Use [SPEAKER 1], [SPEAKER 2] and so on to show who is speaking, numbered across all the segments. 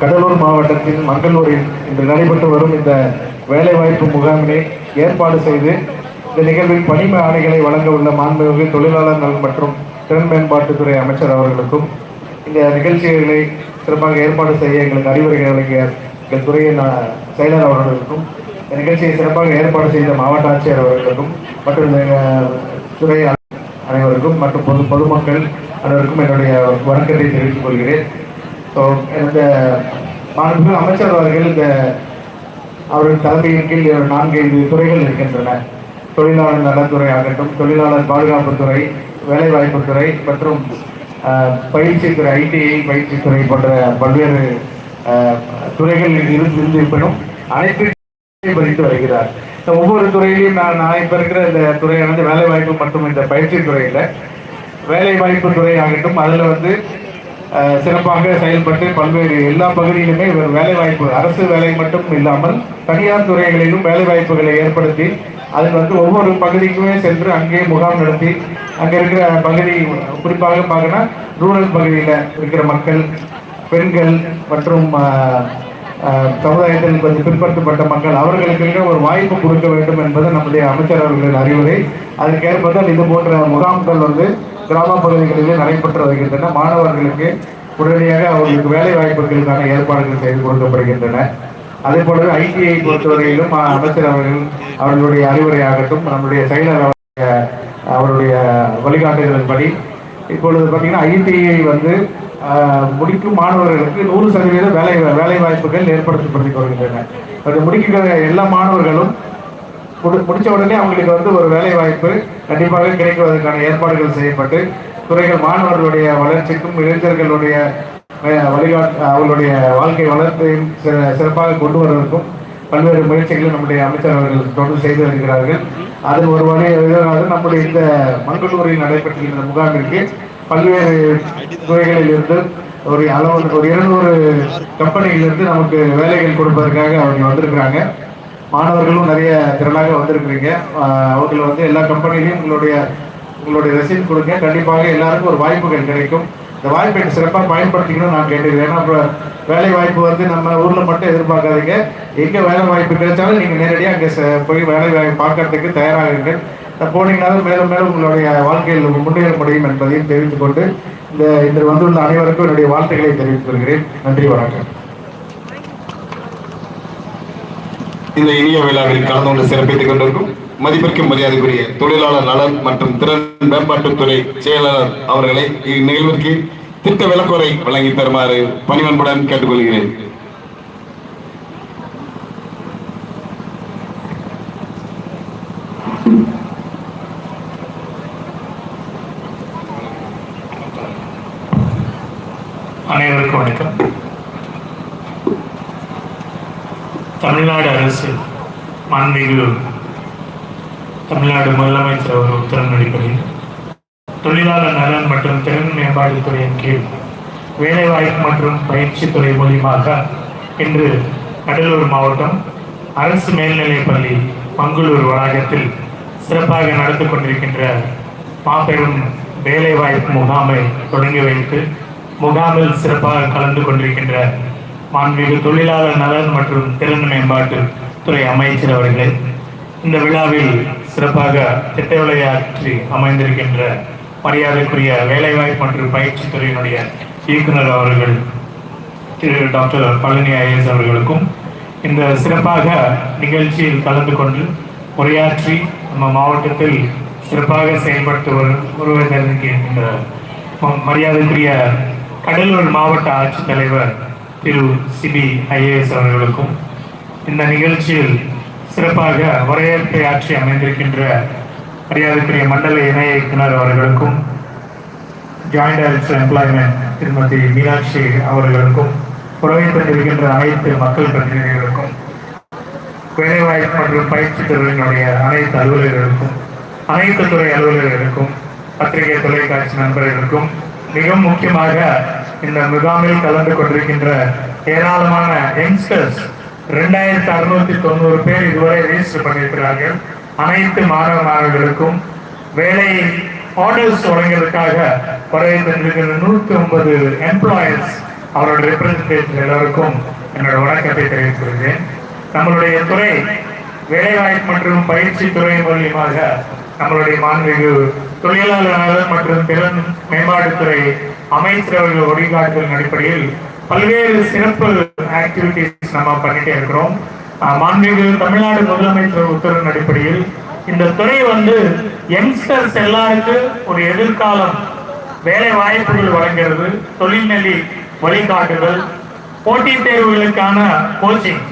[SPEAKER 1] கடலூர் மாவட்டத்தின் மங்களூரில் இன்று நடைபெற்று வரும் இந்த வேலைவாய்ப்பு முகாமினை ஏற்பாடு செய்து இந்த நிகழ்வில் பணிம ஆணைகளை வழங்க உள்ள மாண்புமிகு தொழிலாளர் நலன் மற்றும் திறன் மேம்பாட்டுத்துறை அமைச்சர் அவர்களுக்கும் இந்த நிகழ்ச்சிகளை சிறப்பாக ஏற்பாடு செய்ய எங்களுக்கு அறிவுரைகள் வழங்கிய எங்கள் துறையின் செயலர் அவர்களுக்கும் இந்த நிகழ்ச்சியை சிறப்பாக ஏற்பாடு செய்த மாவட்ட ஆட்சியர் அவர்களுக்கும் மற்றும் இந்த துறை அனைவருக்கும் மற்றும் பொது பொதுமக்கள் அனைவருக்கும் என்னுடைய வணக்கத்தை தெரிவித்துக் கொள்கிறேன். இந்த மாண்பு அமைச்சர் அவர்கள் இந்த அவர்கள் தலைமையின் கீழ் நான்கு ஐந்து துறைகள் இருக்கின்றன. தொழிலாளர் நலத்துறை ஆகட்டும் தொழிலாளர் பாதுகாப்புத்துறை வேலைவாய்ப்புத்துறை மற்றும் பயிற்சித்துறை ஐடிஐ பயிற்சித்துறை போன்ற பல்வேறு துறைகள் இருந்து இருப்பினும் அனைத்து படித்து வருகிறார். இந்த ஒவ்வொரு துறையிலையும் நான் நான் இப்போ இருக்கிற இந்த துறையானது வேலைவாய்ப்பு மற்றும் இந்த பயிற்சி துறையில் வேலைவாய்ப்பு துறை ஆகட்டும் அதில் வந்து சிறப்பாக செயல்பட்டு பல்வேறு எல்லா பகுதியிலுமே இவர் வேலைவாய்ப்பு அரசு வேலை மட்டும் இல்லாமல் தனியார் துறைகளிலும் வேலைவாய்ப்புகளை ஏற்படுத்தி அதில் வந்து ஒவ்வொரு பகுதிக்குமே சென்று அங்கே முகாம் நடத்தி அங்கே இருக்கிற பகுதி குறிப்பாக பார்க்கணும்னா ரூரல் பகுதியில் இருக்கிற மக்கள் பெண்கள் மற்றும் சமுதாயத்தில் கொஞ்சம் பிற்படுத்தப்பட்ட மக்கள் அவர்களுக்கு ஒரு வாய்ப்பு கொடுக்க வேண்டும் என்பது நம்முடைய அமைச்சர் அவர்களின் அறிவுரை. அதற்கேற்பதால் இது போன்ற முகாம்கள் வந்து கிராம பகுதிகளிலே நடைபெற்று வருகின்றன. மாணவர்களுக்கு உடனடியாக அவர்களுக்கு வேலை வாய்ப்புகளுக்கான ஏற்பாடுகள் செய்து கொடுக்கப்படுகின்றன. அதே போலவே ஐடிஐ பொறுத்தவரையிலும் அமைச்சர் அவர்கள் அவர்களுடைய அறிவுரையாகட்டும் நம்முடைய செயலர் அவருடைய அவருடைய வழிகாட்டுதலின்படி இப்பொழுது பார்த்தீங்கன்னா ஐடிஐ வந்து முடிக்கும் மாணவர்களுக்கு நூறு சதவீத வேலை வேலை வாய்ப்புகள் ஏற்படுத்தப்படுத்தி வருகின்றன. அது முடிக்கிற எல்லா மாணவர்களும் முடிச்ச உடனே அவங்களுக்கு வந்து ஒரு வேலை வாய்ப்பு கண்டிப்பாக கிடைக்குவதற்கான ஏற்பாடுகள் செய்யப்பட்டு துறைகள் மாணவர்களுடைய வளர்ச்சிக்கும் இளைஞர்களுடைய வழிகாட்டு அவர்களுடைய வாழ்க்கை வளர்த்தையும் சிறப்பாக கொண்டு வருவதற்கும் பல்வேறு முயற்சிகளை நம்முடைய அமைச்சர் அவர்கள் தொடர்ந்து செய்து வருகிறார்கள். அது ஒரு வழி நம்முடைய இந்த மங்களூரில் நடைபெற்றிருக்கிற முகாமிற்கு பல்வேறு துறைகளில் இருந்து ஒரு அளவு ஒரு இருநூறு கம்பெனியிலிருந்து நமக்கு வேலைகள் கொடுப்பதற்காக அவங்க வந்திருக்கிறாங்க. மாணவர்களும் நிறைய திரளாக வந்திருக்கிறீங்க. அவர்கள் வந்து எல்லா கம்பெனிலையும் உங்களுடைய உங்களுடைய ரெசிப்ட் கொடுங்க. கண்டிப்பாக எல்லாருக்கும் ஒரு வாய்ப்புகள் கிடைக்கும். இந்த வாய்ப்பை சிறப்பாக பயன்படுத்திக்கணும்னு நான் கேட்டுக்கிறேன். ஏன்னா இப்போ வேலை வாய்ப்பு வந்து நம்ம ஊரில் மட்டும் எதிர்பார்க்காதீங்க. எங்கே வேலை வாய்ப்பு கிடைச்சாலும் நீங்கள் நேரடியாக அங்கே ச- போய் வேலை வாய்ப்பு பார்க்கறதுக்கு தயாராகுங்கள். அஹ் போனீங்கனாலும் மேலும் மேலும் உங்களுடைய வாழ்க்கையில் முன்னேற முடியும் என்பதையும் தெரிவித்துக்கொண்டு இந்த இன்று வந்துள்ள அனைவருக்கும் என்னுடைய வாழ்த்துக்களை தெரிவித்துக் கொள்கிறேன். நன்றி வணக்கம்.
[SPEAKER 2] இந்த இனிய விழாவில் கலந்து கொண்டு சிறப்பித்துக் கொண்டிருக்கும் மதிப்பிற்கும் மரியாதைக்குரிய தொழிலாளர் நலன் மற்றும் திறன் மேம்பாட்டுத்துறை செயலாளர் அவர்களை இந்நிகழ்விற்கு திட்ட விளக்குறை வழங்கி தருமாறு பணிவன்புடன் கேட்டுக்கொள்கிறேன்.
[SPEAKER 3] அனைவருக்கும் வணக்கம். தமிழ்நாடு அரசு மாண்புமிகு தமிழ்நாடு முதலமைச்சர் அவர் உத்தரவின் அடிப்படையில் தொழிலாளர் நலன் மற்றும் திறன் மேம்பாட்டுத்துறையின் கீழ் வேலைவாய்ப்பு மற்றும் பயிற்சித்துறை மூலியமாக இன்று கடலூர் மாவட்டம் அரசு மேல்நிலைப் பள்ளி மங்களூர் வளாகத்தில் சிறப்பாக நடந்து கொண்டிருக்கின்ற மாபெரும் வேலைவாய்ப்பு முகாமை தொடங்கி வைத்து முகாமில் சிறப்பாக கலந்து கொண்டிருக்கின்ற மாண்புமிகு தொழிலாளர் நலன் மற்றும் திறன் மேம்பாட்டு துறை அமைச்சர் அவர்களே இந்த விழாவில் சிறப்பாக திட்ட விளையாற்றி அமைந்திருக்கின்ற மரியாதைக்குரிய வேலைவாய்ப்பு மற்றும் பயிற்சித் துறையினுடைய இயக்குனர் அவர்கள் திரு டாக்டர் பழனி ஐஎஸ் அவர்களுக்கும் இந்த சிறப்பாக நிகழ்ச்சியில் கலந்து கொண்டு உரையாற்றி நம்ம மாவட்டத்தில் சிறப்பாக செயல்பட்டு வருவதற்கு மரியாதைக்குரிய கடலூர் மாவட்ட ஆட்சித்தலைவர் திரு சிபி ஐஏஎஸ் அவர்களுக்கும் இந்த நிகழ்ச்சியில் சிறப்பாக வரவேற்பை ஆற்றி அமைந்திருக்கின்ற மரியாதைக்குரிய மண்டல இணை இயக்குனர் அவர்களுக்கும் ஜாயிண்ட் டைரக்டர் எம்ப்ளாய்மெண்ட் திருமதி மீனாட்சி அவர்களுக்கும் உறவை கொண்டிருக்கின்ற அனைத்து மக்கள் பிரதிநிதிகளுக்கும் வேலைவாய்ப்பு மற்றும் பயிற்சி துறையினுடைய அனைத்து அலுவலர்களுக்கும் அனைத்து துறை அலுவலர்களுக்கும் பத்திரிகை தொலைக்காட்சி நண்பர்களுக்கும் மிக முக்கியமாக இந்த முகாமில் கலந்து கொண்டிருக்கின்ற ஏராளமான யங்ஸ்டர்ஸ் ரெண்டாயிரத்தி அறுநூத்தி தொண்ணூறு பேர் இதுவரை ரெஜிஸ்டர் பண்ணியிருக்கிறார்கள். அனைத்து மாணவ மாணவர்களுக்கும் வேலை ஆர்டர்ஸ் வழங்குவதற்காக தந்திருக்கிற நூற்றி ஒன்பது எம்ப்ளாயர்ஸ் அவரோட ரெப்ரசன்டேட்டிவ் எல்லோருக்கும் என்னோட வணக்கத்தை தெரிவித்துக் கொள்கிறேன். நம்மளுடைய துறை வேலைவாய்ப்பு மற்றும் பயிற்சி துறை மூலியமாக நம்மளுடைய மாண்புமிகு தொழிலாளர் மற்றும் திறன் மேம்பாட்டுத்துறை அமைச்சர் அவர்கள் வழிகாட்டுதல் அடிப்படையில் பல்வேறு சிறப்பு ஆக்டிவிட்டிஸ் நம்ம பண்ணிட்டே இருக்கிறோம். அஹ் மாண்புமிகு தமிழ்நாடு முதலமைச்சர் உத்தரவின் அடிப்படையில் இந்த துறை வந்து யங்ஸ்டர்ஸ் எல்லாருக்கும் ஒரு எதிர்காலம் வேலை வாய்ப்புகள் வழங்குறது தொழில்நெறி வழிகாட்டுதல் போட்டித் தேர்வுகளுக்கான கோச்சிங்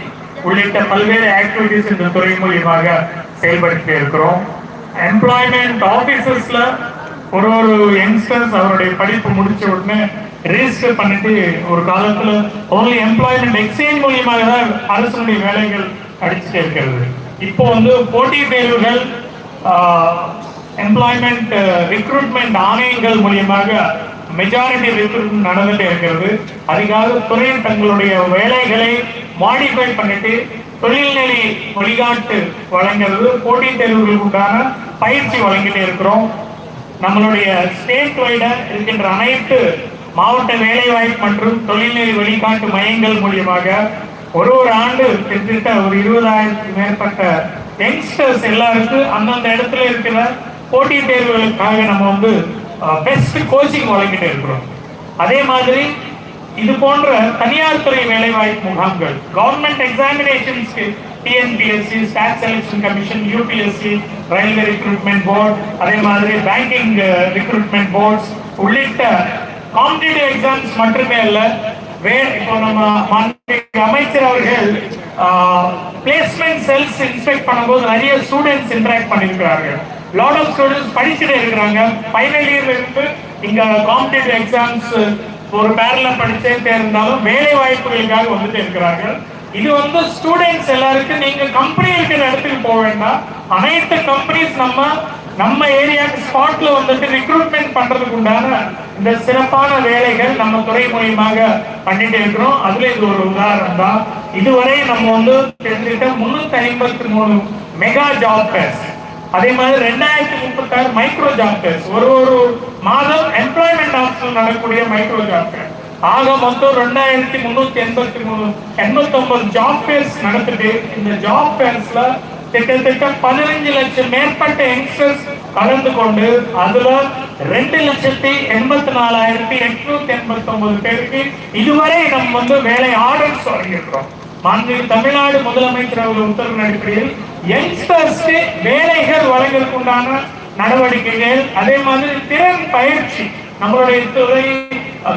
[SPEAKER 3] உள்ளிட்ட பல்வேறு ஆக்டிவிட்டிஸ் இந்த துறை மூலியமாக செயல்படுத்தி இருக்கிறோம். எம்ப்ளாய்மெண்ட் ஆபீசஸ்ல ஒரு ஒரு யங்ஸ்டர்ஸ் அவருடைய படிப்பு முடிச்ச உடனே ரெஜிஸ்டர் பண்ணிட்டு ஒரு காலத்துல ஓன்லி எம்ப்ளாய்மெண்ட் எக்ஸ்சேஞ்ச் மூலியமாக தான் அரசனுடைய வேலைகள் அடிச்சுட்டே இருக்கிறது. இப்போ வந்து போட்டி தேர்வுகள் எம்ப்ளாய்மெண்ட் ரிக்ரூட்மெண்ட் ஆணையங்கள் மூலியமாக மெஜாரிட்டி ரிக்ரூட்மெண்ட் நடந்துட்டே இருக்கிறது. அதுக்காக துறை தங்களுடைய வேலைகளை மாடிஃபை பண்ணிட்டு தொழில்நிலை வழிகாட்டு வழங்குறது போட்டித் தேர்வுகளுக்கு உண்டான பயிற்சி வழங்கிட்டு இருக்கிறோம். நம்மளுடைய ஸ்டேட் வைட இருக்கின்ற அனைத்து மாவட்ட வேலைவாய்ப்பு மற்றும் தொழில்நிலை வழிகாட்டு மையங்கள் மூலியமாக ஒரு ஒரு ஆண்டு கிட்டத்தட்ட ஒரு இருபதாயிரத்துக்கு மேற்பட்ட யங்ஸ்டர்ஸ் எல்லாருக்கும் அந்தந்த இடத்துல இருக்கிற போட்டித் தேர்வுகளுக்காக நம்ம வந்து பெஸ்ட் கோச்சிங் வழங்கிட்டு இருக்கிறோம். அதே மாதிரி இது போன்ற தனியார் துறை வேலைவாய்ப்பு முகாம்கள் government எக்ஸாமினேஷன்ஸ்க்கு TNPSC staff selection commission UPSC railway recruitment board அதே மாதிரி பேங்கிங் ரெக்ரூட்மெண்ட் போர்ட்ஸ் உள்ளிட்ட காம்படிட்டிவ் எக்ஸாம்ஸ் மட்டுமே அல்ல வே இப்போ நம்ம அமைச்சர் அவர்கள் பிளேஸ்மெண்ட் செல்ஸ் இன்ஸ்பெக்ட் பண்ணும்போது நிறைய ஸ்டூடெண்ட்ஸ் இன்ட்ராக்ட் பண்ணியிருக்கிறார்கள். லாட் ஆஃப் ஸ்டூடெண்ட்ஸ் படிச்சுட்டே இருக்கிறாங்க. ஃபைனல் இயர்ல இருந்து இங்க காம்படிட்டிவ் எக்ஸாம்ஸ் ஒரு பேரல படிச்சே இருந்தாலும் வேலை வாய்ப்புகளுக்காக வந்துட்டு இருக்கிறார்கள். இது வந்து ஸ்டூடெண்ட்ஸ் எல்லாருக்கும் நீங்க கம்பெனி இருக்கிற இடத்துக்கு போக வேண்டாம். அனைத்து கம்பெனிஸ் நம்ம நம்ம ஏரியாக்கு ஸ்பாட்ல வந்துட்டு ரிக்ரூட்மெண்ட் பண்றதுக்கு உண்டான இந்த சிறப்பான வேலைகள் நம்ம துறை மூலியமாக பண்ணிட்டு இருக்கிறோம். அதுல இது ஒரு உதாரணம் தான். இதுவரை நம்ம வந்து தெரிஞ்சுக்கிட்ட முன்னூத்தி ஐம்பத்தி மூணு மெகா ஜாப் ஃபேர்ஸ் அதே மாதிரி ரெண்டாயிரத்தி முப்பத்தாறு மைக்ரோ ஜாப் ஃபேர்ஸ் ஒரு ஒரு மாதம் எம்ப்ளாய்மெண்ட் ஆப்ஷன் நடக்கக்கூடிய மைக்ரோ ஜாப் ஃபேர் ஆக மொத்தம் ரெண்டாயிரத்தி முந்நூத்தி எண்பத்தி மூணு எண்பத்தி ஒன்பது ஜாப் ஃபேர்ஸ் நடத்திட்டு இந்த ஜாப் ஃபேர்ஸ்ல கிட்டத்தட்ட பதினஞ்சு லட்சம் மேற்பட்ட யங்ஸ்டர்ஸ் கலந்து கொண்டு அதுல ரெண்டு லட்சத்தி எண்பத்தி நாலாயிரத்தி எட்நூத்தி எண்பத்தி ஒன்பது பேருக்கு இதுவரை நம்ம வந்து வேலை ஆர்டர்ஸ் வழங்கியிருக்கிறோம். மாண்பு தமிழ்நாடு முதலமைச்சர் அவர்கள் உத்தரவின் அடிப்படையில் யங்ஸ்டர்ஸ்க்கு வேலைகள் வழங்கிற்குண்டான நடவடிக்கைகள் அதே மாதிரி திறன் பயிற்சி. நம்மளுடைய துறை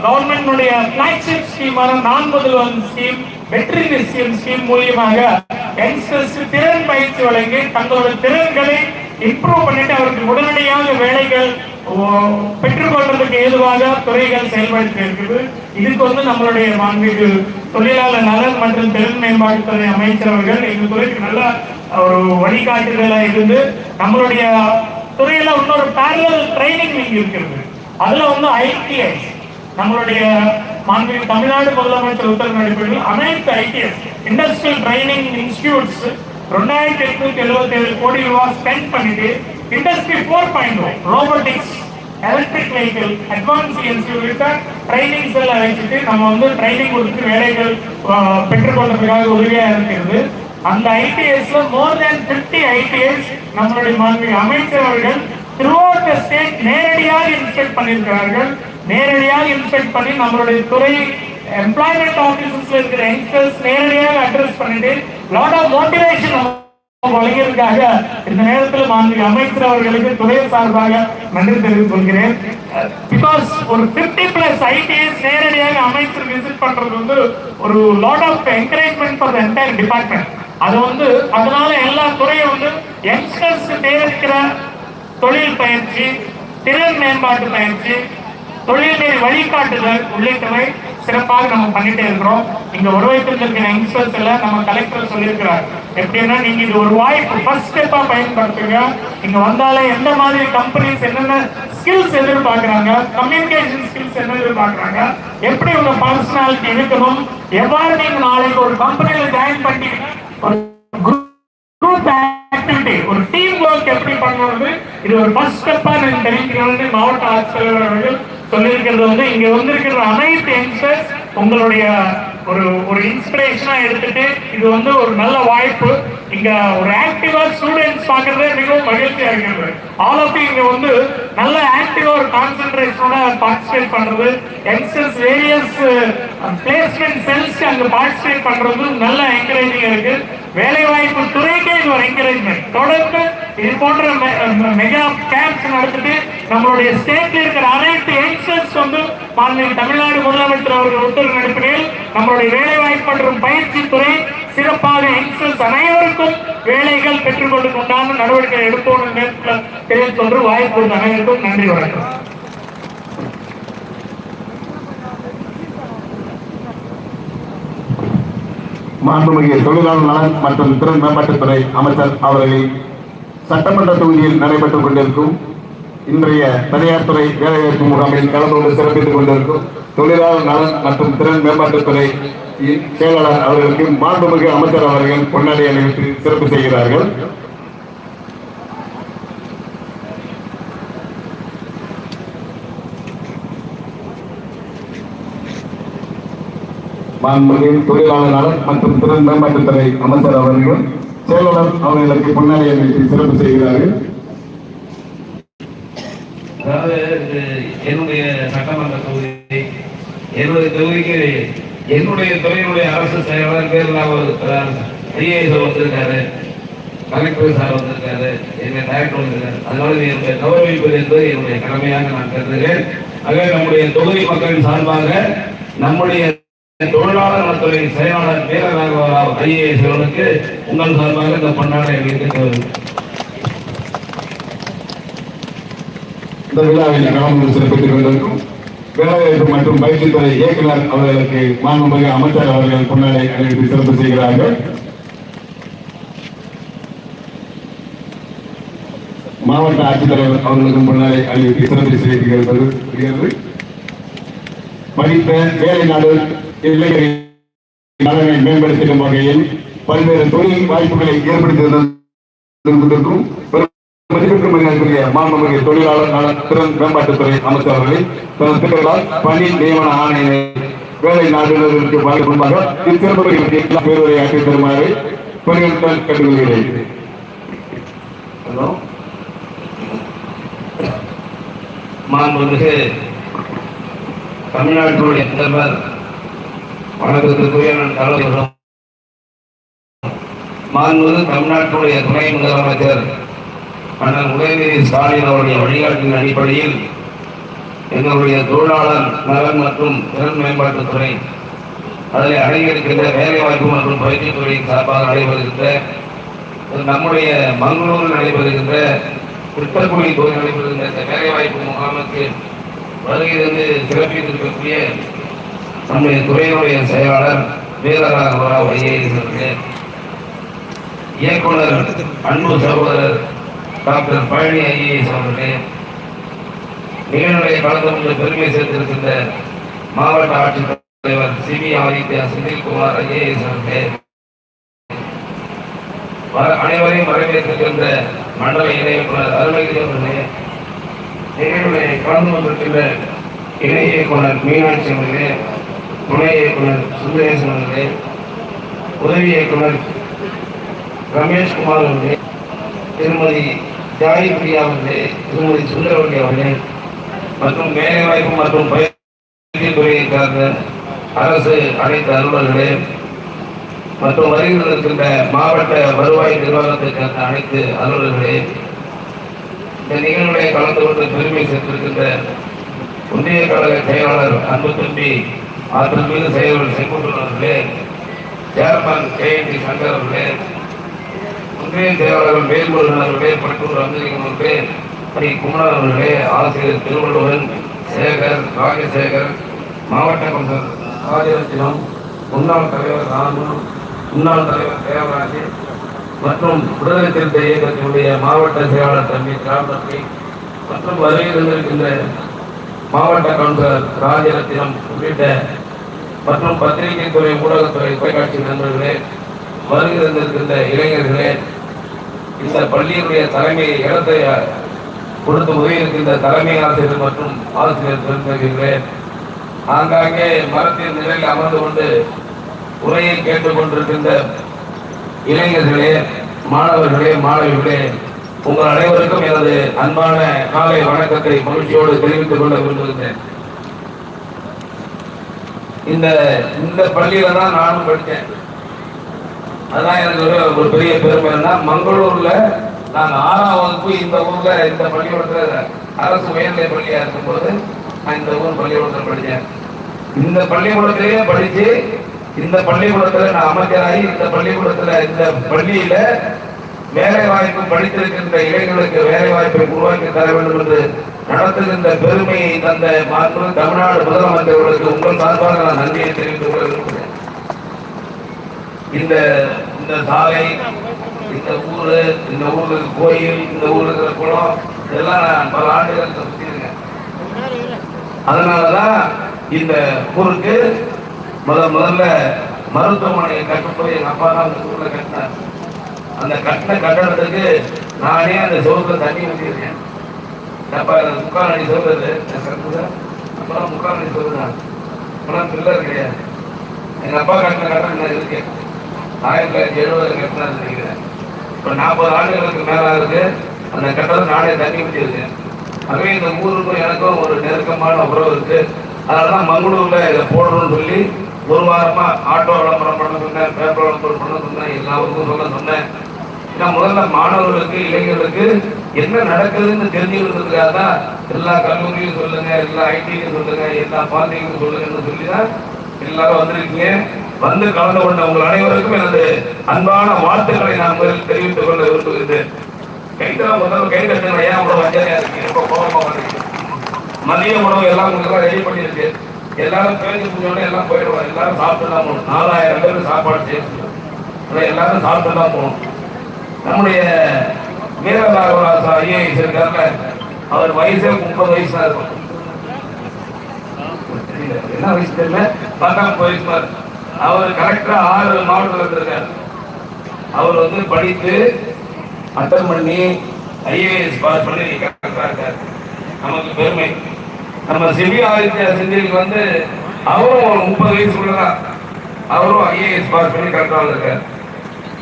[SPEAKER 3] கவர்மெண்டுடைய பிளாக்ஷிப் ஸ்கீமான நான் முதல்வன் ஸ்கீம் வெற்றி நிச்சயம் ஸ்கீம் மூலியமாக யங்ஸ்டர்ஸ் திறன் பயிற்சி வழங்கி தங்களோட திறன்களை இம்ப்ரூவ் பண்ணிட்டு அவருக்கு உடனடியாக வேலைகள் ஓ, பெற்றுக்கொள்றதுக்கு ஏதுவாக துறைகள் செயல்படுத்தி இருக்குது. இதுக்கு வந்து நம்மளுடைய மாண்புமிகு தொழிலாளர் நலன் மற்றும் திறன் மேம்பாட்டுத்துறை அமைச்சர் அவர்கள் எங்கள் துறைக்கு நல்ல ஒரு வழிகாட்டுதலா இருந்து நம்மளுடைய துறையில இன்னொரு பேரல் ட்ரைனிங் இங்க இருக்கிறது. அதுல வந்து ஐடிஐ நம்மளுடைய மாண்புமிகு தமிழ்நாடு முதலமைச்சர் உத்தரவு அடிப்படையில் அனைத்து ஐடிஎஸ் இண்டஸ்ட்ரியல் ட்ரைனிங் இன்ஸ்டியூட்ஸ் ரெண்டாயிரத்தி எட்நூத்தி எழுபத்தி ஏழு கோடி ரூபாய் ஸ்பெண்ட் பண்ணிட்டு industry four point robotics electric vehicle advance institute trainings எல்லாம் வச்சுட்டு நம்ம வந்து ட்ரைனிங் கொடுத்து வேலைகள் பெற்றுக்கொள்றதுக்காக உதவியாக இருக்கிறது. அந்த ஐடிஎஸ்ல மோர் தேன் 50 ஐடிஎஸ் நம்மளுடைய மாண்புமிகு அமைச்சர் அவர்கள் த்ரூஅவுட் த ஸ்டேட் நேரடியாக இன்ஸ்பெக்ட் பண்ணியிருக்கிறார்கள். நேரடியாக இன்ஸ்பெக்ட் பண்ணி நம்மளுடைய துறை எம்ப்ளாய்மெண்ட் ஆபீசஸ்ல இருக்கிற யங்ஸ்டர்ஸ் நேரடியாக அட்ரஸ் பண்ணிட்டு லாட் ஆஃப் மோட்டிவேஷன் வழங்கியதற்காக இந்த நேரத்தில் மாண்புமிகு அமைச்சர் அவர்களுக்கு துறை சார்பாக நன்றி தெரிவித்துக் கொள்கிறேன். பிகாஸ் ஒரு 50 பிளஸ் ஐடிஎஸ் நேரடியாக அமைச்சர் விசிட் பண்றது வந்து ஒரு lot of encouragement for entire department அது வந்து அதனால எல்லா துறையும் வந்து யங்ஸ்டர்ஸ் தேவைக்கிற தொழில் பயிற்சி திறன் மேம்பாட்டு பயிற்சி தொழில்நிலை வழிகாட்டுதல் உள்ளிட்டவை சிறப்பாக நம்ம பண்ணிட்டே இருக்கிறோம். இங்க உருவாக்கிருந்திருக்கிற யங்ஸ்டர்ஸ் எல்லாம் நம்ம கலெக்டர் சொல்லியிருக்கிறார். எப்படின்னா நீங்க இது ஒரு வாய்ப்பு ஃபர்ஸ்ட் ஸ்டெப்பா பயன்படுத்துங்க. இங்க வந்தாலே எந்த மாதிரி கம்பெனிஸ் என்னென்ன ஸ்கில்ஸ் எதிர்பார்க்கறாங்க கம்யூனிகேஷன் ஸ்கில்ஸ் என்ன எதிர்பார்க்கறாங்க எப்படி உங்க பர்சனாலிட்டி இருக்கணும் எவ்வாறு நீங்க நாளைக்கு ஒரு கம்பெனியில ஜாயின் பண்ணி ஒரு குரூப் ஆக்டிவிட்டி ஒரு டீம் ஒர்க் எப்படி பண்ணுவது இது ஒரு ஃபர்ஸ்ட் ஸ்டெப்பா நீங்க தெரிவிக்கணும்னு மாவட்ட ஆட்சியர் அவர்கள் சொல்லியிருக்கிறது வந்து இங்க வந்திருக்கிற அனைத்து யங்ஸ்டர்ஸ் உங்களுடைய ஒரு ஒரு இன்ஸ்பிரேஷனா எடுத்துட்டு இது வந்து ஒரு நல்ல வாய்ப்பு. இங்க ஒரு ஆக்டிவா ஸ்டூடெண்ட்ஸ் பாக்குறதே மிகவும் மகிழ்ச்சியா இருக்கிறது. ஆல் ஆஃப் இங்க வந்து நல்ல ஆக்டிவா ஒரு கான்சென்ட்ரேஷனோட பார்ட்டிசிபேட் பண்றது. யங்ஸ்டர்ஸ் வேரியஸ் பிளேஸ்மெண்ட் செல்ஸ் அங்க பார்ட்டிசிபேட் பண்றது நல்ல என்கரேஜிங் இருக்கு. வேலை வாய்ப்பு துறைக்கே இது ஒரு என்கரேஜ்மெண்ட் தொடர்ந்து இது போன்ற மெகா கேம்ப்ஸ் நடத்திட்டு நம்மளுடைய ஸ்டேட்ல இருக்கிற அனைத்து யங்ஸ்டர்ஸ் வந்து மாநில தமிழ்நாடு முதலமைச்சர் அவர்கள் உத்தரவு அடிப்படையில் நம்மளுடைய வேலை வாய்ப்பு மற்றும் பயிற்சி துறை சிறப்பாக யங்ஸ்டர்ஸ் அனைவருக்கும் வேலைகள் பெற்றுக் கொடுக்க உண்டான நடவடிக்கை எடுப்போம் நேரத்தில் வாய்ப்பு அனைவருக்கும் நன்றி வணக்கம்.
[SPEAKER 2] மாண்புமிகு தொழிலாளர் நலன் மற்றும் திறன் மேம்பாட்டுத்துறை அமைச்சர் அவர்களின் சட்டமன்ற தொகுதியில் நடைபெற்றுக் கொண்டிருக்கும் இன்றைய தனியார் துறை வேலைவாய்ப்பு முகாமில் கலந்து கொண்டு சிறப்பித்துக் கொண்டிருக்கும் தொழிலாளர் நலன் மற்றும் திறன் மேம்பாட்டுத்துறை செயலாளர் அவர்களுக்கு மாண்புமிகு அமைச்சர் அவர்கள் பொன்னாடி அணிவித்து சிறப்பு செய்கிறார்கள். மாண்புமிகு தொழிலாளர் நலன் மற்றும் திறன் மேம்பாட்டுத்துறை அமைச்சர் அவர்களும் சோழவர் அவர்களுக்கு பொன்னாடி அணிவித்து சிறப்பு செய்கிறார்கள்.
[SPEAKER 4] அதாவது என்னுடைய சட்டமன்ற தொகுதி. என்னுடைய தொகுதிக்கு என்னுடைய துறையினுடைய அரசு செயலாளர் பேர் அவர் வந்திருக்காரு கலெக்டர் சார் வந்திருக்காரு எங்க டைரக்டர் வந்திருக்காரு. அதனால என்னுடைய கௌரவிப்பது என்பது என்னுடைய கடமையாக நான் கருதுகிறேன். ஆகவே நம்முடைய தொகுதி மக்களின் சார்பாக நம்முடைய தொழிலாளர் நலத்துறையின் செயலாளர் வீரராகவராவ் ஐஏஎஸ் அவர்களுக்கு உங்கள் சார்பாக இந்த பொன்னாடை எங்களுக்கு
[SPEAKER 2] இந்த விழாவில் கலந்து சிறப்பித்துக் கொண்டிருக்கும் வேலைவாய்ப்பு மற்றும் பயிற்சித்துறை இயக்குனர் அவர்களுக்கு மாண்புமிகு அமைச்சர் அவர்கள் பொன்னாடை அணிவித்து சிறப்பு செய்கிறார்கள். மாவட்ட ஆட்சித்தலைவர் அவர்களுக்கும் பொன்னாடை அணிவித்து சிறப்பு செய்கிறது படித்த வேலை நாடு இளைஞரின் நலனை மேம்படுத்தும் வகையில் பல்வேறு தொழில் வாய்ப்புகளை ஏற்படுத்துவதற்கும் மதிப்பிற்கு மரியாதைக்குரிய மாண்புமிகு தொழிலாளர் நல திறன் மேம்பாட்டுத்துறை அமைச்சர் அவர்களை தனது திட்டங்களால் பணி நியமன ஆணையை வேலை நாடுகளுக்கு வழங்க முன்பாக இச்சிறப்பு பேருரை ஆற்றி தருமாறு பணிகளுடன் கேட்டுக்கொள்கிறேன்.
[SPEAKER 4] மாண்புமிகு தமிழ்நாட்டினுடைய முதல்வர் வணக்கத்துக்குரிய நான் தலைவர்களும் மாண்புமிகு தமிழ்நாட்டுடைய துணை முதலமைச்சர் அண்ணன் உதயநிதி ஸ்டாலின் அவருடைய வழிகாட்டின் அடிப்படையில் எங்களுடைய தொழிலாளர் நலன் மற்றும் திறன் மேம்பாட்டுத்துறை அதில் அடங்கியிருக்கின்ற வேலைவாய்ப்பு மற்றும் பயிற்சித்துறையின் சார்பாக நடைபெறுகின்ற நம்முடைய மங்களூரில் நடைபெறுகின்ற திருத்தக்குடி தொகுதியில் நடைபெறுகின்ற இந்த வேலைவாய்ப்பு முகாமுக்கு வருகை சிறப்பித்திருக்கக்கூடிய நம்முடைய துறையினுடைய செயலாளர் வீரராகவராவ் ஐஏஎஸ் அவர்களே இயக்குனர் அன்பு சகோதரர் டாக்டர் பழனி ஐஏஎஸ் அவர்களே நிகழ்நிலையை கலந்து கொண்டு பெருமை சேர்த்திருக்கின்ற மாவட்ட ஆட்சித்தலைவர் C V Adithya Senthilkumar IAS அவர்களே அனைவரையும் வரவேற்றிருக்கின்ற மண்டல இணையக்குனர் அருணகிரி அவர்களே நிகழ்வுகளை கலந்து கொண்டிருக்கின்ற இணை இயக்குனர் மீனாட்சி அவர்களே துணை இயக்குனர் சுந்தரேசன் அவர்களே உதவி இயக்குனர் ரமேஷ்குமார் அவர்களே திருமதி ஜாய் பிரியா அவர்களே திருமதி சுந்தரவல்லி அவர்களே மற்றும் வேலைவாய்ப்பு மற்றும் பயிற்சி சார்ந்த அரசு அனைத்து அலுவலர்களே மற்றும் வருகின்ற இருக்கின்ற மாவட்ட வருவாய் நிர்வாகத்தை அனைத்து அலுவலர்களே இந்த நிகழ்வுகளை கலந்து கொண்டு பெருமை சேர்த்திருக்கின்ற ஒன்றிய கழக செயலாளர் அன்பு தம்பி ஆற்றல் மீது செயலர் Sengundran chairman K. N. T. Shankar அவர்களே ஒன்றிய செயலாளர் வேல்முருகன் அவர்களே பட்டூர் அம்பேத்கர் அவர்களே ஸ்ரீ குமரன் அவர்களே ஆசிரியர் திருவள்ளுவன் சேகர் ராஜசேகர் மாவட்ட கவுன்சிலர் ராஜரத்தினம் முன்னாள் தலைவர் ராமு முன்னாள் தலைவர் தேவராஜ் மற்றும் விடுதலை திருத்த இயக்கத்தினுடைய மாவட்ட செயலாளர் தம்பி கிராமத்தி மற்றும் வருகை இருந்திருக்கின்ற மாவட்ட கவுன்சிலர் ராஜரத்தினம் உள்ளிட்ட மற்றும் பத்திரிகை துறை ஊடகத்துறை தொலைக்காட்சி நண்பர்களே வருகை தந்திருக்கின்ற இளைஞர்களே இந்த பள்ளியினுடைய தலைமை இடத்தை கொடுத்து உதவி இருக்கின்ற தலைமை ஆசிரியர் மற்றும் ஆசிரியர் பெருந்தகைகளே ஆங்காங்கே மரத்தின் நிலையில் அமர்ந்து கொண்டு உரையை கேட்டுக்கொண்டிருக்கின்ற இளைஞர்களே மாணவர்களே மாணவிகளே உங்கள் அனைவருக்கும் எனது அன்பான காலை வணக்கத்தை மகிழ்ச்சியோடு தெரிவித்துக் கொள்ள விரும்புகின்றேன். இந்த இந்த பள்ளியில தான் நானும் படித்தேன். அதான் எனக்கு ஒரு ஒரு பெரிய பெருமை என்ன மங்களூர்ல நான் ஆறாம் வகுப்பு இந்த ஊர்ல இந்த பள்ளிக்கூடத்துல அரசு உயர்நிலை பள்ளியா இருக்கும்போது நான் இந்த ஊர் பள்ளிக்கூடத்தில் படித்தேன். இந்த பள்ளிக்கூடத்திலேயே படிச்சு இந்த பள்ளிக்கூடத்துல நான் அமைச்சராகி இந்த பள்ளிக்கூடத்துல இந்த பள்ளியில வேலை வாய்ப்பு படித்திருக்கின்ற இளைஞர்களுக்கு வேலை வாய்ப்பை உருவாக்கி தர வேண்டும் என்று நடத்துகின்ற பெருமையை தந்த மாண்பு தமிழ்நாடு முதலமைச்சர்களுக்கு உங்கள் சார்பாக நான் நன்றியை தெரிவித்துக் இந்த இந்த சாலை இந்த ஊரு இந்த ஊருக்கு கோயில் இந்த ஊருக்கு குளம் இதெல்லாம் நான் பல ஆண்டுகள் சுற்றிருக்கேன் அதனாலதான் இந்த ஊருக்கு முத முதல்ல மருத்துவமனையை கட்டும்போது எங்க அப்பா தான் அந்த ஊர்ல கட்டினார். அந்த கட்டின கட்டடத்துக்கு நானே அந்த சோத்துல தண்ணி ஊற்றிருக்கேன் முக்கால் அடி சோறு அப்பெல்லாம் முக்கால் அடி சோறு தான் அப்பெல்லாம் பில்லர் கிடையாது. எங்கள் அப்பா கட்டின கட்டடம் நான் இருக்கு? ஆயிரத்தி தொள்ளாயிரத்தி எழுபது கட்டினது நினைக்கிறேன். இப்போ நாற்பது ஆண்டுகளுக்கு மேல இருக்கு அந்த கட்டடம் நானே தண்ணி ஊற்றிருக்கேன் அதுவே இந்த ஊருக்கும் எனக்கும் ஒரு நெருக்கமான உறவு இருக்கு. அதனாலதான் மங்களூரில் இதை போடணும்னு சொல்லி ஒரு வாரமாக ஆட்டோ விளம்பரம் பண்ண சொன்னேன் பேப்பர் விளம்பரம் பண்ண சொன்னேன் எல்லா ஊருக்கும் சொல்ல சொன்னேன். நான் முதல்ல மாணவர்களுக்கு இளைஞர்களுக்கு என்ன நடக்குதுன்னு தெரிஞ்சுக்கிறதுக்காக தான் எல்லா கல்லூரியும் சொல்லுங்க எல்லா ஐடியும் சொல்லுங்க எல்லா பாலியும் சொல்லுங்கன்னு சொல்லி தான் எல்லாரும் வந்திருக்கீங்க. வந்து கலந்து கொண்ட உங்கள் அனைவருக்கும் எனது அன்பான வாழ்த்துக்களை நான் முதலில் தெரிவித்துக் கொள்ள விரும்புகிறேன் கைதான் முதல்ல கை தட்டுங்க ஏன் அவ்வளவு வஞ்சனையா இருக்கு ரொம்ப கோபமா இருக்கு மதிய உணவு எல்லாம் உங்களுக்கு ரெடி பண்ணியிருக்கு. எல்லாரும் பேருந்து முடிஞ்சோடனே எல்லாம் போயிடுவோம் எல்லாரும் சாப்பிட்டு தான் போகணும். நாலாயிரம் பேர் சாப்பாடு செய்யணும் எல்லாரும் சாப்பிட்டு தான் போகணும். நம்முடைய வீரராகவராசா ஐஏஎஸ் இருக்காங்க அவர் வயசே முப்பது வயசா இருக்கும். என்ன வயசு தெரியல? பத்தாம் வயசு மாதிரி அவர் கரெக்டா ஆறு மாவட்டத்தில் இருந்திருக்காரு அவர் வந்து படித்து அட்டன் பண்ணி ஐஏஎஸ் பாஸ் பண்ணி கரெக்டா இருக்காரு. நமக்கு பெருமை. நம்ம சிவி ஆதித்யா செந்திலுக்கு வந்து அவரும் ஒரு முப்பது வயசுக்குள்ளதான் அவரும் ஐஏஎஸ் பாஸ் பண்ணி கரெக்டாக இருக்காரு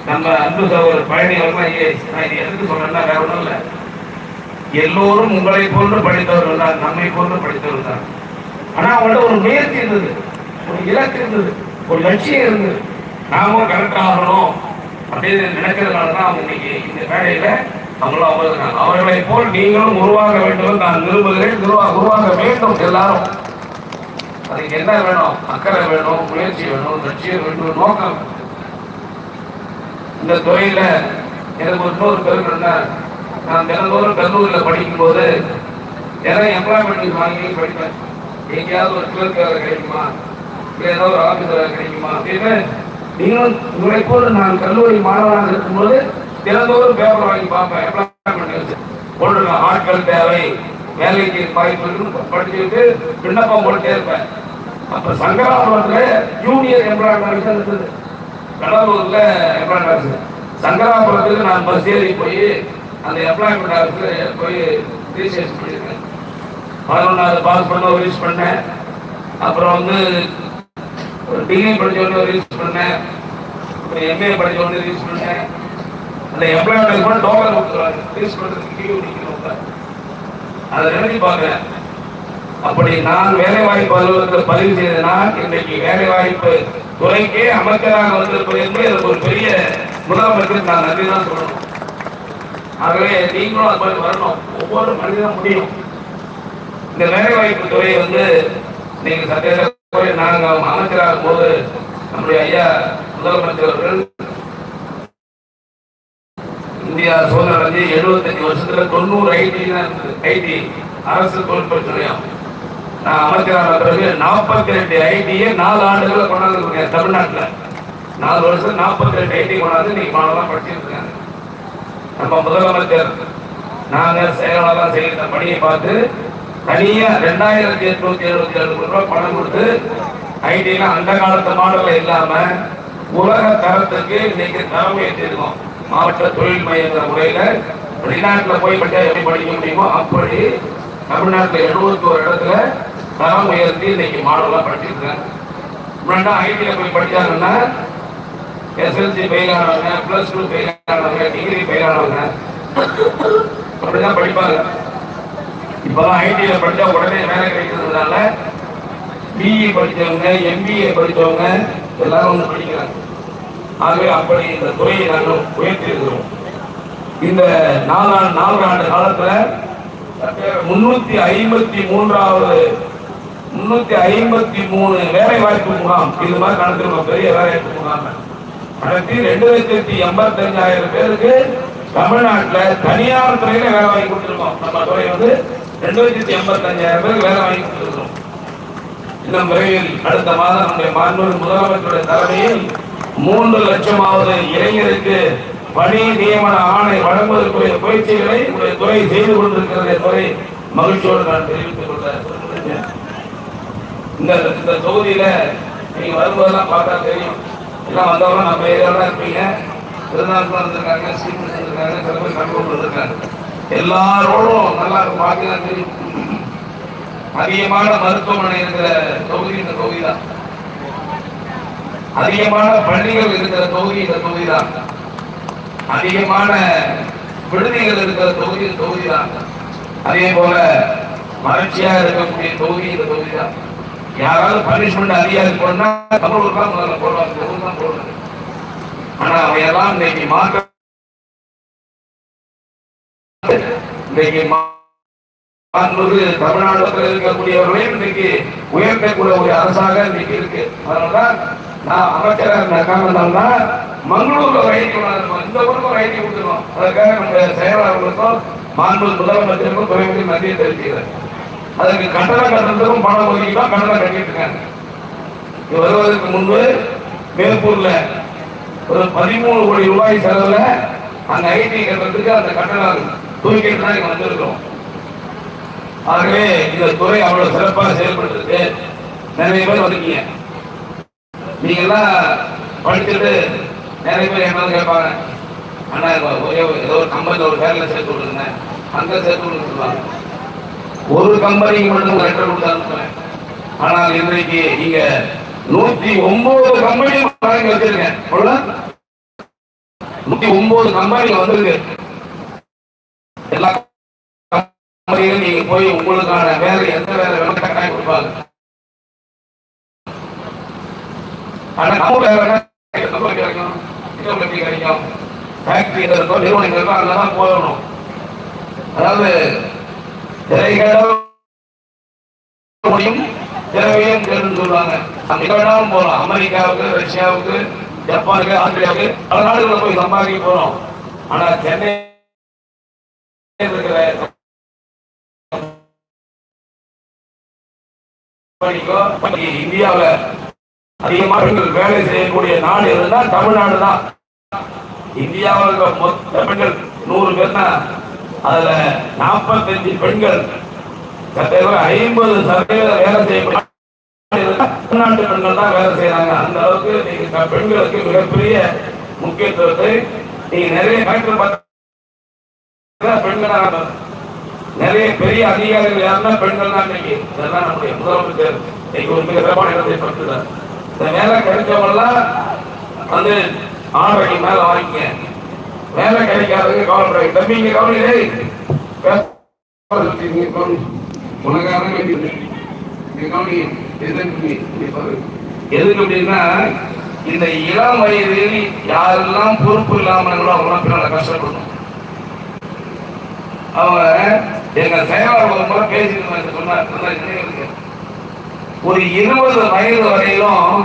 [SPEAKER 4] நம்ம அன்பு சகோதரர் பழனி அவர்கள் நான் எதுக்கு சொன்னேன்னா வேற ஒன்றும் இல்லை. எல்லோரும் உங்களை போன்று படித்தவர்கள் தான் நம்மை போன்று படித்தவர்கள் தான். ஆனா அவங்கள்ட்ட ஒரு முயற்சி இருந்தது ஒரு இலக்கு இருந்தது ஒரு லட்சியம் இருந்தது. நாமும் கரெக்ட் ஆகணும் அப்படின்னு நினைக்கிறதுனால தான் அவங்க இன்னைக்கு இந்த வேலையில அவங்களும் அமர்ந்தாங்க அவர்களை போல் நீங்களும் உருவாக வேண்டும் நான் விரும்புகிறேன். உருவா உருவாக வேண்டும் எல்லாரும். அதுக்கு என்ன வேணும்? அக்கறை வேணும் முயற்சி வேணும் லட்சியம் வேண்டும் நோக்கம் வேணும். இந்த துறையில எனக்கு ஒரு இன்னொரு பெருமை என்ன நான் தினந்தோறும் கல்லூரியில படிக்கும் போது ஏதாவது எம்ப்ளாய்மெண்ட் வாங்கி படிப்பேன். எங்கேயாவது ஒரு கிளர்க் வேலை கிடைக்குமா? இல்லை ஏதோ ஒரு ஆபீஸ் வேலை கிடைக்குமா? அப்படின்னு நீங்களும் உங்களை போல நான் கல்லூரி மாணவராக இருக்கும்போது தினந்தோறும் பேப்பர் வாங்கி பார்ப்பேன். எம்ப்ளாய்மெண்ட் போட்டுருக்கேன் ஆட்கள் தேவை. வேலைக்கு வாய்ப்பு படிச்சுட்டு விண்ணப்பம் போட்டே இருப்பேன். அப்ப சங்கராபுரத்துல ஜூனியர் எம்ப்ளாய்மெண்ட் இருந்தது கடலூர்ல எம்ப்ளாய்மெண்ட் ஆஃபீஸ் சங்கராபுரத்துக்கு நான் பஸ் ஏறி போய் அந்த எம்ப்ளாய்மெண்ட் ஆஃபீஸில் போய் ரிஜிஸ்ட்ரேஷன் பண்ணியிருக்கேன். பதினொன்றாவது பாஸ் பண்ண ரீச் பண்ணேன். அப்புறம் வந்து ஒரு டிகிரி படிச்ச உடனே ரீச் பண்ணேன். ஒரு எம்ஏ படிச்ச உடனே ரீச் பண்ணேன். அந்த எம்ப்ளாய்மெண்ட் கூட டோக்கன் கொடுத்துருவாங்க ரீச் பண்ணுறதுக்கு கியூ நிற்கணும் அதை நினைச்சு பார்க்குறேன். அப்படி நான் வேலை வாய்ப்பு அலுவலகத்தில் பதிவு செய்த இன்றைக்கு வேலை வாய்ப்பு துறைக்கே அமைச்சராக வந்திருப்பது என்பது எனக்கு ஒரு பெரிய முதலமைச்சருக்கு நான் நன்றி தான் சொல்லணும். ஆகவே நீங்களும் அது மாதிரி வரணும். ஒவ்வொரு மனிதனும் முடியும். இந்த வேலை வாய்ப்பு துறையை வந்து நீங்க சட்டத்தை நாங்கள் அமைச்சராகும் போது நம்முடைய ஐயா முதலமைச்சர் அவர்கள் இந்தியா சுதந்திரம் அடைஞ்சு எழுபத்தஞ்சு வருஷத்துல தொண்ணூறு ஐடி தான் ஐடி அரசு தொழில்நுட்ப நிலையம். நான் அமைச்சரான பிறகு நாற்பத்தி ரெண்டு ஐடியை நாலு ஆண்டுகளில் கொண்டாந்து இருக்கேன் நாலு வருஷம் நாற்பத்தி ரெண்டு ஐடி கொண்டாந்து நீங்க மாணவலாம் படிச்சுட்டு இருக்காங்க. நம்ம முதலமைச்சர் நாங்கள் செயலாளராக செய்கிற பணியை பார்த்து தனியாக ரெண்டாயிரத்தி எட்நூத்தி எழுபத்தி ஏழு கோடி ரூபாய் பணம் கொடுத்து ஐடியில் அந்த காலத்து மாடல்ல இல்லாமல் உலக தரத்துக்கு இன்னைக்கு தரம் ஏற்றிருக்கோம். மாவட்ட தொழில் மையங்கிற முறையில் வெளிநாட்டில் போய் பட்டா எப்படி படிக்க முடியுமோ அப்படி தமிழ்நாட்டில் எழுபத்தி ஒரு இடத்துல தரம் உயர்த்தி இன்னைக்கு மாடலாக படிச்சிருக்கேன் முன்னாடி ஐடியில் போய் படிச்சாங்கன்னா எஸ்எல்சி ஃபெயில் ஆனவங்க ப்ளஸ் டூ ஃபெயில் ஆனவங்க டிகிரி ஃபெயில் ஆனவங்க அப்படிதான் படிப்பாங்க. இப்போதான் ஐடியில் படிச்சா உடனே வேலை கிடைக்கிறதுனால பிஇ படித்தவங்க எம்பிஏ படித்தவங்க எல்லாரும் வந்து படிக்கிறாங்க. ஆகவே அப்படி இந்த துறையை நாங்கள் உயர்த்தி இருக்கிறோம் இந்த நாலு நாலு ஆண்டு காலத்துல முன்னூத்தி ஐம்பத்தி மூன்றாவது முன்னூத்தி ஐம்பத்தி மூணு வேலை வாய்ப்பு முகாம். இது மாதிரி நடத்திருக்கோம் பெரிய வேலை வாய்ப்பு முகாம். நடத்தி ரெண்டு லட்சத்தி எண்பத்தி அஞ்சாயிரம் பேருக்கு தமிழ்நாட்டுல தனியார் துறையில வேலை வாங்கி கொடுத்துருக்கோம். நம்ம துறை வந்து ரெண்டு லட்சத்தி எண்பத்தி அஞ்சாயிரம் பேருக்கு வேலை வாங்கி கொடுத்துருக்கோம் இன்னும் விரைவில் அடுத்த மாதம் நம்முடைய மாண்பு முதலமைச்சருடைய தலைமையில் மூன்று லட்சமாவது இளைஞருக்கு பணி நியமன ஆணை வழங்குவதற்குரிய முயற்சிகளை உடைய துறை செய்து கொண்டிருக்கிறது துறை மகிழ்ச்சியோடு நான் தெரிவித்துக் கொள்ள இந்த இந்த தொகுதியில நீங்க வரும்போதெல்லாம் பார்த்தா தெரியும். எல்லாம் வந்தவங்க நம்ம ஏரியாவில் இருப்பீங்க. திருநாள் இருந்திருக்காங்க ஸ்ரீமன் இருந்திருக்காங்க சில பேர் கண்ட்ரோல் இருந்திருக்காங்க எல்லாரோடும் நல்லா பார்த்தீங்கன்னா தெரியும். அதிகமான மருத்துவமனை இருக்கிற தொகுதி இந்த தொகுதி தான் அதிகமான பள்ளிகள் இருக்கிற தொகுதி இந்த தொகுதி தான் அதிகமான விடுதிகள் இருக்கிற தொகுதி இந்த தொகுதி தான் அதே போல வறட்சியா இருக்கக்கூடிய தொகுதி இந்த தொகுதி தான் யாராவது பனிஷ்மெண்ட் அதிகாரி போனா தமிழ் தான் முதல்ல போடுவாங்க ஆனா அவையெல்லாம் இன்னைக்கு மாற்ற இன்னைக்கு மா- தமிழ்நாட்டில் இருக்கக்கூடியவர்களையும் இன்னைக்கு உயர்த்தக்கூடிய ஒரு அரசாக இன்னைக்கு இருக்கு. அதனாலதான் நான் அமைச்சராக இருந்தேன்னா மங்களூர்ல ஒரு ஐடி இந்த ஊருக்கு ஒரு ஐடி கொடுத்துருவோம் அதுக்காக நம்ம செயலாளர்களுக்கும் மாண்பு முதலமைச்சருக்கும் துறைமுறை நன்றியை தெரிவிக்கிறேன் அதுக்கு கட்டணம் கட்டுறதுக்கும் பணம் ஒதுக்கிட்டோம் கட்டணம் கட்டிட்டு இருக்காங்க வருவதற்கு முன்பு மேற்பூர்ல ஒரு பதிமூணு கோடி ரூபாய் செலவுல அந்த ஐடி கட்டுறதுக்கு அந்த கட்டணம் தூக்கிட்டு தான் இங்க வந்திருக்கிறோம் ஆகவே இந்த துறை அவ்வளவு சிறப்பாக செயல்பட்டு இருக்கு நிறைய பேர் வந்திருக்கீங்க நீங்க எல்லாம் படிச்சுட்டு நிறைய பேர் என்ன கேட்பாங்க ஆனா ஒரே ஏதோ ஒரு கம்பெனில ஒரு வேலையில சேர்த்து விடுங்க அங்க சேர்த்து விடுங்க சொல்லுவாங்க ஒரு கம்பெனிக்கு மட்டும் லெட்டர் கொடுத்தாங்க ஆனால் இன்றைக்கு நீங்க நூத்தி ஒன்பது கம்பெனி வாங்கி வச்சிருக்கேன் நூத்தி ஒன்பது கம்பெனி வந்திருக்கு. எல்லா கம்பெனியும் நீங்க போய் உங்களுக்கான வேலை எந்த வேலை வேணும் கட்டாயம் கொடுப்பாங்க. ஆனா நம்ம வேலை கிடைக்கும். கிடைக்கும்? ஃபேக்டரி இருக்கோ நிறுவனங்கள் இருக்கோ அங்கதான் போகணும். அதாவது முடியும். திறவையும் தெரிந்து சொல்லுவாங்க நம்ம வேணாலும் போகலாம் அமெரிக்காவுக்கு ரஷ்யாவுக்கு ஜப்பானுக்கு ஆஸ்திரேலியாவுக்கு பல நாடுகளை போய் சம்பாதிக்க போறோம். ஆனா சென்னை இருக்கிற இந்தியாவில் இந்தியாவுல அதிகமாக வேலை செய்யக்கூடிய நாடு இருந்தால் தமிழ்நாடு தான். இந்தியாவில் இருக்க மொத்த பெண்கள் நூறு பேர்னா அதுல நாற்பத்தஞ்சு பெண்கள் ஐம்பது சதவீதம் வேலை செய்ய தமிழ்நாட்டு பெண்கள் தான் வேலை செய்யறாங்க அந்த அளவுக்கு நீங்க பெண்களுக்கு மிகப்பெரிய முக்கியத்துவத்தை நீங்க நிறைய கணக்கில் பார்த்தா பெண்கள் நிறைய பெரிய அதிகாரிகள் யாருன்னா பெண்கள் தான் இன்னைக்கு. இதெல்லாம் நம்முடைய முதலமைச்சர் இன்னைக்கு ஒரு மிக சிறப்பான இடத்தை படுத்துறார். இந்த வேலை கிடைச்சவங்கலாம் வந்து ஆறரைக்கு மேல வாங்கிக்க வேலை கிடைக்காதவங்க கவலைப்படாங்க தம்பி இங்க கவலையிலே உனக்காக எது அப்படின்னா இந்த இளம் வயதில் யாரெல்லாம் பொறுப்பு இல்லாமங்களோ அவங்க பின்னால கஷ்டப்படணும். அவங்க எங்க செயலாளர் ஒரு முறை பேசிட்டு சொன்னார் ஒரு இருபது வயது வரையிலும்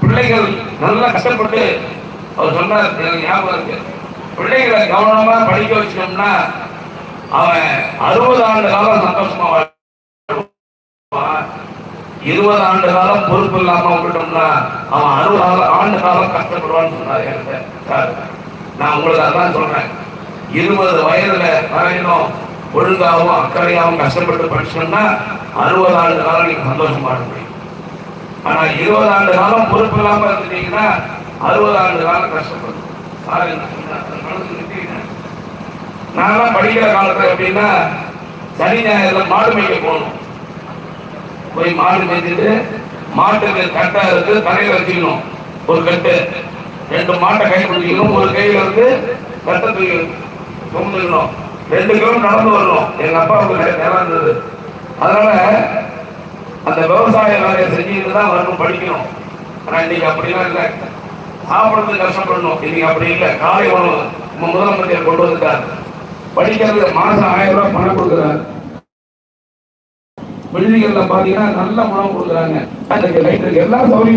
[SPEAKER 4] பிள்ளைகள் நல்லா கஷ்டப்பட்டு அவர் சொன்னார் எனக்கு ஞாபகம் இருக்கு. பிள்ளைகளை கவனமா படிக்க வச்சோம்னா அவன் அறுபது ஆண்டு காலம் சந்தோஷமா இருபது ஆண்டு காலம் பொறுப்பு இல்லாம விட்டுட்டோம்னா அவன் அறுபது ஆண்டு- ஆண்டு காலம் கஷ்டப்படுவான்னு சொன்னார் சார் நான் உங்களுக்கு அதான் சொல்றேன். இருபது வயதுல வரையிலும் ஒழுங்காகவும் அக்கறையாகவும் கஷ்டப்பட்டு படிச்சோம்னா அறுபது ஆண்டு காலம் நீங்க சந்தோஷமா இருக்க முடியும். ஆனா இருபது ஆண்டு காலம் பொறுப்பு இல்லாம இருந்துட்டீங்கன்னா அறுபது ஆண்டு காலம் கஷ்டப்படும் நான்லாம் படிக்கிற காலத்துல எப்படின்னா சனி ஞாயிறுல மாடு மேய்க்க போகணும். போய் மாடு மேய்ச்சிட்டு மாட்டுக்கு கட்டா இருக்கு தலையில வச்சுக்கணும். ஒரு கட்டு. ரெண்டு மாட்டை கை பிடிக்கணும். ஒரு கையில இருந்து கட்டை தூக்கி சுமந்துக்கணும் ரெண்டு கிலோமீட்டர் நடந்து வரணும். எங்க அப்பாவுக்கு நிறைய நேரம் இருந்தது. அதனால அந்த விவசாய வேலையை செஞ்சுட்டு தான் வரணும் படிக்கணும். ஆனா இன்னைக்கு அப்படிலாம் இல்லை. சாப்பிடுறது கஷ்டப்படணும். இன்னைக்கு அப்படி இல்லை. காலை உணவு நம்ம முதலமைச்சர் கொண்டு வந்துட்டார். படிக்கிறது மாசம் ஆயிரம் ரூபாய் பணம் கொடுக்குறாரு. விடுதிகள்ல பாத்தீங்கன்னா நல்ல உணவு கொடுக்குறாங்க. அந்த லைட் எல்லா சௌகரியம்